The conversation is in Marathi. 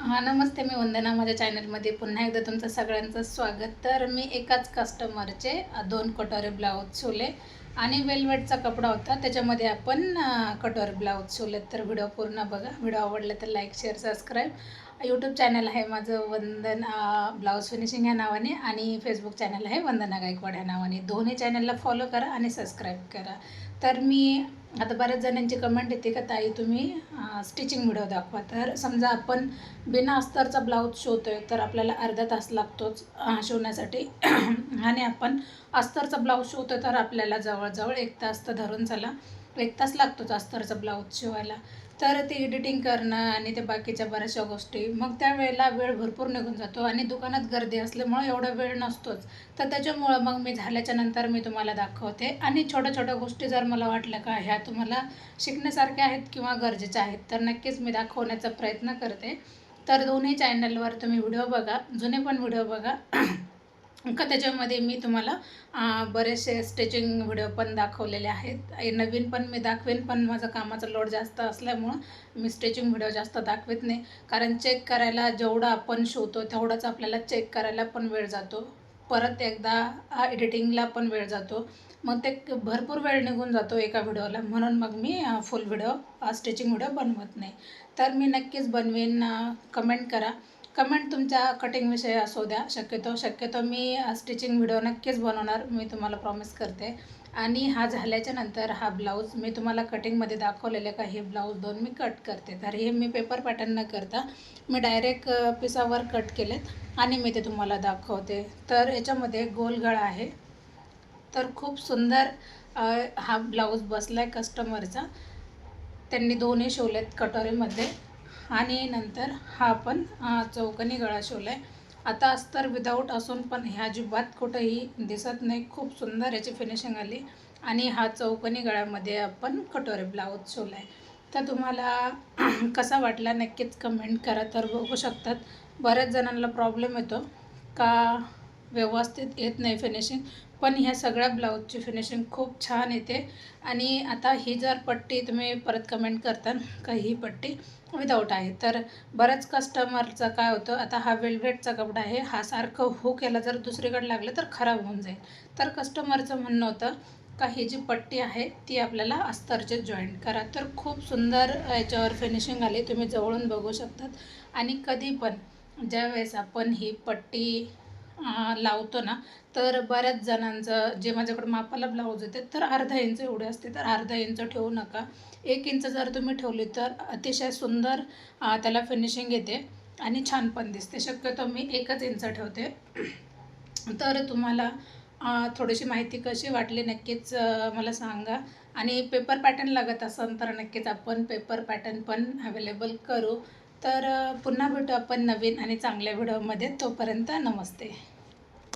हां नमस्ते मी वंदना माझ्या चॅनलमध्ये पुन्हा एकदा तुमचं सगळ्यांचं स्वागत. तर मी एकाच कस्टमरचे दोन कटोरे ब्लाऊज शिवले आणि वेलवेटचा कपडा होता. त्याच्यामध्ये आपण कटोरे ब्लाऊज शिवले तर व्हिडिओ पूर्ण बघा. व्हिडिओ आवडला तर like share subscribe YouTube channel आहे माझं वंदन ब्लाऊज फिनिशिंग ह्या नावाने आणि फेसबुक चॅनल आहे वंदना गायकवाड ह्या नावाने. दोन्ही चॅनलला फॉलो करा आणि सबस्क्राईब करा. तर मी आता बऱ्याच जणांची कमेंट येते का ताई तुम्ही स्टिचिंग व्हिडिओ दाखवा. तर समजा आपण बिना अस्तरचा ब्लाऊज शिवतोय तर आपल्याला अर्धा तास लागतोच शिवण्यासाठी. आणि आपण अस्तरचा ब्लाऊज शिवतोय तर आपल्याला जवळजवळ एक तास तर धरून चला. एक तास लागतोच अस्तरचा ब्लाऊज शिवायला. तर ते एडिटिंग करणं आणि ते बाकीच्या बऱ्याचशा गोष्टी. मग त्यावेळेला वेळ भरपूर निघून जातो आणि दुकानात गर्दी असल्यामुळे एवढा वेळ नसतोच. तर त्याच्यामुळं मग मी झाल्याच्यानंतर मी तुम्हाला दाखवते. आणि छोट्या छोट्या गोष्टी जर मला वाटल्या का ह्या तुम्हाला शिकण्यासारख्या आहेत किंवा गरजेच्या आहेत तर नक्कीच मी दाखवण्याचा प्रयत्न करते. तर दोन्ही चॅनलवर तुम्ही व्हिडिओ बघा. जुने पण व्हिडिओ बघा. का त्याच्यामध्ये मी तुम्हाला बरेचसे स्टिचिंग व्हिडिओ पण दाखवलेले आहेत. नवीन पण मी दाखवेन पण माझं कामाचा लोड जास्त असल्यामुळं मी स्टिचिंग व्हिडिओ जास्त दाखवत नाही. कारण चेक करायला जेवढं आपण शिवतो तेवढंच आपल्याला चेक करायला पण वेळ जातो. परत एकदा एडिटिंगला पण वेळ जातो. मग ते भरपूर वेळ निघून जातो एका व्हिडिओला म्हणून मग मी फुल व्हिडिओ स्टिचिंग व्हिडिओ बनवत नाही. तर मी नक्कीच बनवेन कमेंट करा. कमेंट तुमच्या कटिंगविषयी असू द्या. शक्यतो शक्यतो मी स्टिचिंग व्हिडिओ नक्कीच बनवणार. मी तुम्हाला प्रॉमिस करते. आणि हा झाल्याच्यानंतर हा ब्लाऊज मी तुम्हाला कटिंगमध्ये दाखवलेले का हे ब्लाऊज दोन मी कट करते. तर हे मी पेपर पॅटर्न न करता मी डायरेक्ट पिसावर कट केलेत आणि मी ते तुम्हाला दाखवते. तर याच्यामध्ये गोल गळा आहे. तर खूप सुंदर हा ब्लाऊज बसला आहे कस्टमरचा त्यांनी दोन्ही शिवलेत कटोरीमध्ये. आणि नंतर हा पण चौकनी गळा शिवला आहे आता अस्तर विदाऊट असून पण ह्या अजिबात कुठंही दिसत नाही. खूप सुंदर याची फिनिशिंग आली. आणि हा चौकनी गळ्यामध्ये आपण कटोरे ब्लाऊज शिवला आहे तर तुम्हाला कसा वाटला नक्कीच कमेंट करा. तर बघू शकतात. बऱ्याच जणांना प्रॉब्लेम येतो. का व्यवस्थित येत नाही फिनिशिंग पण ह्या सगळ्या ब्लाऊजची फिनिशिंग खूप छान येते. आणि आता ही जर पट्टी तुम्ही परत कमेंट करता का ही पट्टी विदाऊट आहे. तर बऱ्याच कस्टमरचं काय होतं आता हा वेलवेटचा कपडा आहे हा सारखं हो केला जर दुसरीकडे लागलं तर खराब होऊन जाईल. तर कस्टमरचं म्हणणं होतं का ही जी पट्टी आहे ती आपल्याला अस्तरचे जॉईंट करा. तर खूप सुंदर याच्यावर फिनिशिंग आली तुम्ही जवळून बघू शकतात. आणि कधी पण ज्यावेळेस आपण ही पट्टी लावतो ना. तर बऱ्याच जणांचं जे माझ्याकडे मापाला ब्लाऊज येते तर अर्धा इंच एवढे असते. तर अर्धा इंच ठेवू नका. एक इंच जर तुम्ही ठेवली तर अतिशय सुंदर त्याला फिनिशिंग येते आणि छान पण दिसते. शक्यतो मी एकच इंच ठेवते. तर तुम्हाला थोडीशी माहिती कशी वाटली नक्कीच मला सांगा. आणि पेपर पॅटर्न लागत असेल तर नक्कीच आपण पेपर पॅटर्न पण अवेलेबल करू. तर पुन्हा भेटू आपण नवीन आणि चांगल्या व्हिडिओमध्ये. तोपर्यंत नमस्ते.